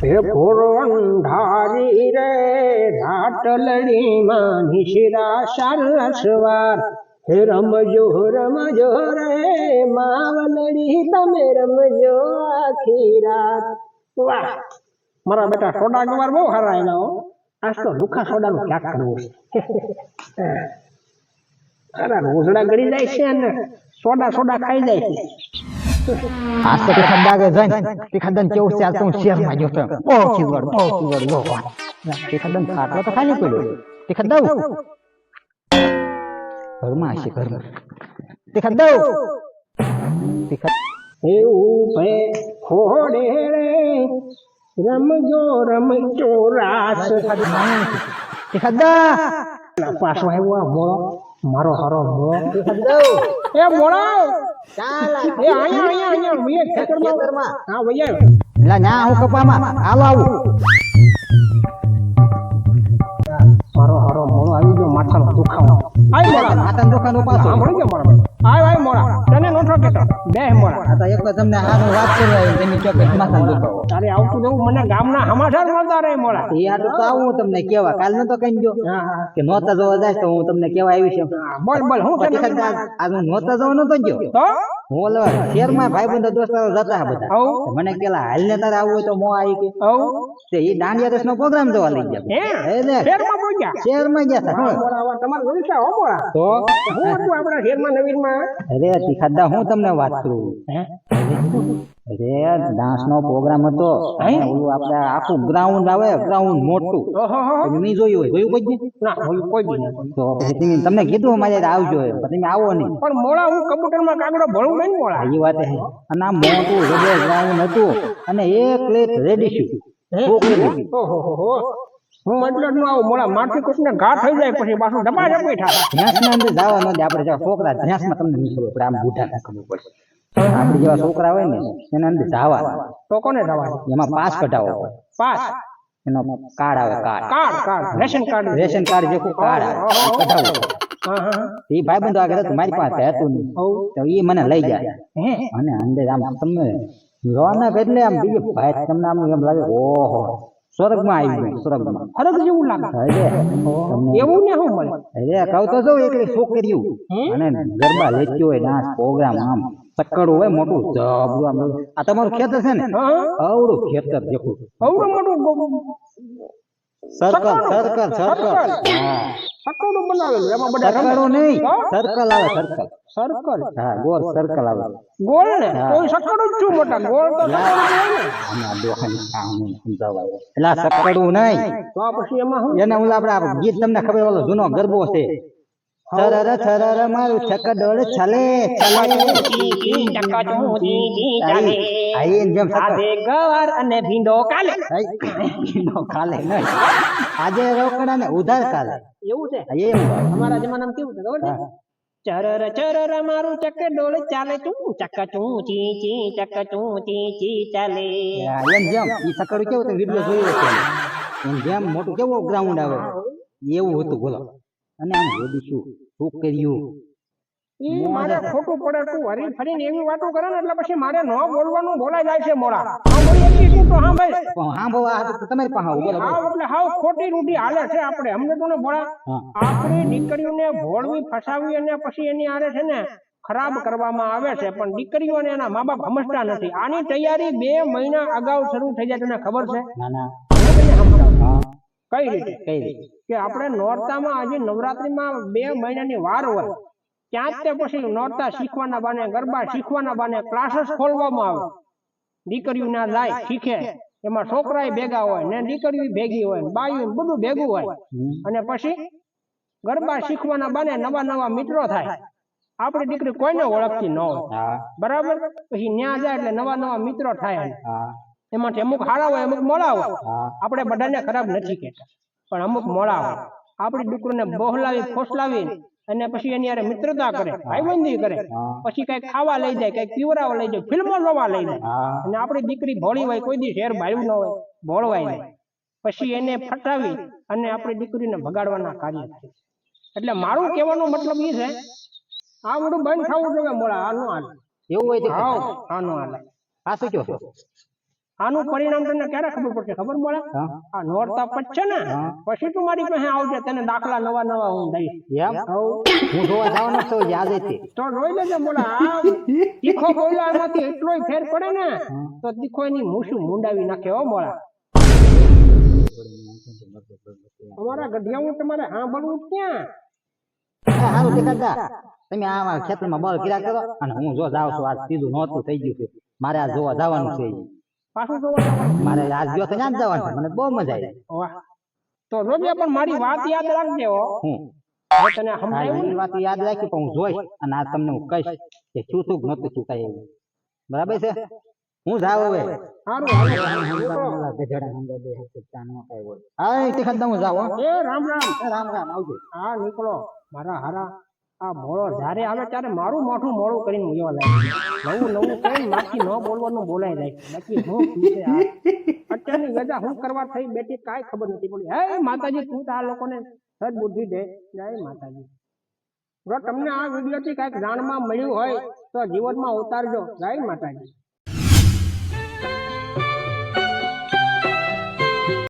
હે પુરવંધારી રે, રાટલડીમાં નિશિરા સારસવાર. હે રમજો રમજો રે, માવલડી, તમે રમજો આખી રાત. વાહ! મારા બેટા સોડા કુમાર બહુ સારા એના આજ તો લુખા સોડાનું ક્યાંક કરવું છે? અરે રોજડા ગળી જાય છે અને સોડા સોડા ખાઈ જાય છે. આ તો તે ખંડા કે જઈને તે ખંડન કેવું છે આ તો હું શહેરમાં ગયો તો બહુ ચીવડ બહુ ચીવડ બહુ વાત તે ખંડન ખાટલો તો ખાલી પડ્યો તે ખંડાવ ઘરમાં હશે ઘરમાં તે ખંડાવ તે ખંડ એવું ભે ખોડે રે રમજો રમજો રાસ તે ખંડા પાછો આવ્યો આ મોળો મારો હારો મો. એ મોળો ચાલ. એ આયા આયા અહીંયા. વૈયા ખેતરમાં હા વૈયા લા ના હું કપામાં આવો આવો. મારો હારો મોળો આવી ગયો માથાનો દુખાવો. આય મોળા માથાનો દુખાવો પાછો. આય આય મોળા તને કેતો બે મોળા તો એક તમને હારું વાત કરવા આવી તમે માથા દુખાવો. તારે આવતું જવું મને ગામના સમાચાર મળતા રહે મોડા. એ હાટું તો આવું તમને કેવા કાલ તો કઈ ગયો? કે નોતા જવા જાય તો હું તમને કેવા આવી છું. બોલ બોલ હું છે હું નોતા જવા નતો ગયો. તો? હું ઓલો ભાઈ બંધ દોસ્તારો જતા બધા. મને કેલા હાલ ને તારે આવવું હોય તો મો આવી કે. એ તે દાંડિયા રસ નો પ્રોગ્રામ જોવા લઈ ગયા. હે? ને ગયા? હતા. તમારે હો તો? હું હતું આપણા અરે તીખાદા હું તમને વાત કરું. અરે ડાન્સ નો પ્રોગ્રામ હતો. ઓલું આખું ગ્રાઉન્ડ આવે ગ્રાઉન્ડ મોટું. તમે નહીં જોયું હોય? જોયું કોઈ ના કોઈ નહીં. તો પછી તમને કીધું મારે આવજો તમે આવો નહીં. પણ મોળા હું કમ્પ્યુટરમાં કાગડો ભણું નહીં મોળા. એ વાત છે. અને આ મોટું જબર ગ્રાઉન્ડ હતું અને એક રેડી છું છોકરી ઓહો હો એટલે નું આવું મોળા માથે કુછને ઘા થઈ જાય પછી પાછું ડબા ડબી થાય ના અંદર જવા નથી આપણે જેવા છોકરા માં તમને નહીં ખબર પડે આમ બુઢા ના ખબર પડે. આપણે જેવા છોકરા હોય ને એના અંદર જવા તો કોને જવા એમાં પાસ કઢાવો. પાસ. એનો કાર્ડ આવે card. Card card. Ration card. Ration card જેવું કાર્ડ આવે એ ભાઈ ભાઈબંધો આગળ હતું મારી પાસે હતું નહીં. તો એ મને લઈ જાય અને અંદર આમ તમને રોનક એટલે આમ બીજું ભાઈ તમને આમ એમ લાગે ઓહો. સ્વર્ગમાં આવી ગયું સ્વર્ગમાં. ફરક જેવું લાગે. અરે એવું ને શું મળે. અરે કહું તો જો એકલી છોકરીઓ અને ગરબા લેતી હોય ડાન્સ પ્રોગ્રામ આમ. ચક્કડ હોય મોટું આમ. આ તમારું ખેતર છે ને? અવડું ખેતર જેવું અવડું મોટું સર્કલ સર્કલ સર્કલ હા. સકોડું બનાવેલું એમાં બધા સર્કલ નહીં. સર્કલ આવે સર્કલ સર્કલ હા ગોળ સર્કલ આવે ગોળ ને? કોઈ સર્કલ જ છું મોટા? ગોળ તો સર્કલ એટલે સર્કલ નહીં. તો પછી એમાં એને ઓલા આપડે ગીત તમને ખબર ઓલો જૂનો ગરબો છે. છરર છરર મારું છકડોળ છલે છલે. આઈ- જેમ. આજે ગવાર અને ભીંડો કાલે. ભીંડો કાલે નહીં. આજે રોકડા ને ઉધાર કાલે. એવું છે? અમારા જમાનામાં કેવું છે ખબર છે? ચરર ચરર મારું ચકડોળ ચાલે તું ચક ચું ચી ચી ચક ચું ચી ચી ચાલે. એમ જેમ ઈ સકડું કેવું તો વિડિયો જોયો છે એમ જેમ મોટું કેવું ગ્રાઉન્ડ આવે? એવું હતું બોલો. અને આમ જોડી શું કર્યું? મારે ખોટું પડે તું હરી ફરીને એવી વાતો કરે ને એટલે પછી મારે ન બોલવાનું બોલાઈ જાય છે મોડા. હા બોલી એટલી તો હા ભાઈ. પણ હા બહુ આ તમારી પાસે બોલો બોલો. એટલે હાવ ખોટી રૂઢી હાલે છે આપણે અમને તો ને ભોળા આપણી દીકરીઓને ભોળવી ફસાવી અને પછી એની આરે છે ને ખરાબ કરવામાં આવે છે પણ દીકરીઓને એના મા બાપ સમજતા નથી. આની તૈયારી બે મહિના અગાઉ શરૂ થઈ જાય તને ખબર છે? ના ના. કઈ રીતે? કઈ રીતે? કે આપણે નોરતામાં આજે નવરાત્રીમાં બે મહિનાની વાર હોય. ત્યાં જ તે પછી નોરતા શીખવાના બાને ગરબા શીખવાના બાને ક્લાસીસ ખોલવામાં આવે. દીકરીઓ ના જાય શીખે. એમાં છોકરાય ભેગા હોય ને દીકરીઓ ભેગી હોય બાયું બધું ભેગું હોય. અને પછી ગરબા શીખવાના બાને નવા નવા મિત્રો થાય. આપણી દીકરી કોઈને ઓળખતી ન હોય. બરાબર? પછી ન્યા જાય એટલે નવા નવા મિત્રો થાય. એમાંથી અમુક હારા હોય અમુક મોડા હોય. આપણે બધાને ખરાબ નથી કહેતા. પણ અમુક મોડા હોય. આપણી દીકરીને બહલાવી ફોસલાવી અને પછી એની યારે મિત્રતા કરે ભાઈબંધી કરે. પછી કંઈક ખાવા લઈ જાય કંઈક પીવરાવા લઈ જાય ફિલ્મો જોવા લઈ જાય. અને આપણી દીકરી ભોળી હોય કોઈ દી શેર ભાઈ ન હોય ભોળવાય નહીં. પછી એને ફટાવી અને આપણી દીકરીને ભગાડવાના કાર્ય થાય એટલે મારું કહેવાનો મતલબ એ છે આ બધું બંધ થવું જોઈએ મોળા આ નો હાલે. એવું હોય તો હા આ નો હાલે. આ શું કહો આનું પરિણામ તમને ક્યારે ખબર પડશે ખબર મળે? આ આ નોરતા પચશે ને પછી તું મારી પાસે આવજે તને દાખલા નવા નવા હું દઈશ. એમ? હું જોવા જવાનો તો યાદ હતી તો જોઈ લેજે મોલા તીખો બોલ્યો એમાંથી એટલોય ફેર પડે ને તો તીખો એની મૂછું મુંડાવી નાખે હો મોળા અમારા ગઢિયાવું તમારે બળવું ક્યાં? સારું દેખાતા તમે આમાં ખેતરમાં બળ કર્યા કરો અને હું જો જાઉં છું આજ સીધું નહોતું થઈ ગયું છે. મારે આ જોવા જવાનું છે. પાછું મારે આજ ગયો તો ત્યાં જ જવાનું મને બહુ મજા આવી. વાહ. તો રોજે પણ મારી વાત યાદ રાખજે હો. હું? તને સમજાયું વાત યાદ રાખી પણ હું જોઈશ. અને આ તમને હું કહીશ કે શું શું નહોતું ચૂકાય એવું. બરાબર છે? હું જાઉં હવે. સારું હા જાઉં રામ રામ. રામ રામ આવજો. હા નીકળો. મારા હારા. આ મોળો જ્યારે આવે ત્યારે મારું માથું મોડું કરીને મૂજવા લાગે નવું નવું કઈ માથી ન બોલવાનું બોલાય જાય બાકી હું અત્યારની ગજા હું કરવા થઈ બેઠી કાંઈ ખબર નથી પડી. હે માતાજી, તું તો આ લોકોને સદ બુદ્ધિ દે. જય માતાજી. જો તમને આ વિડીયોથી કાંઈક જાણમાં મળ્યું હોય તો જીવનમાં ઉતારજો. જય માતાજી.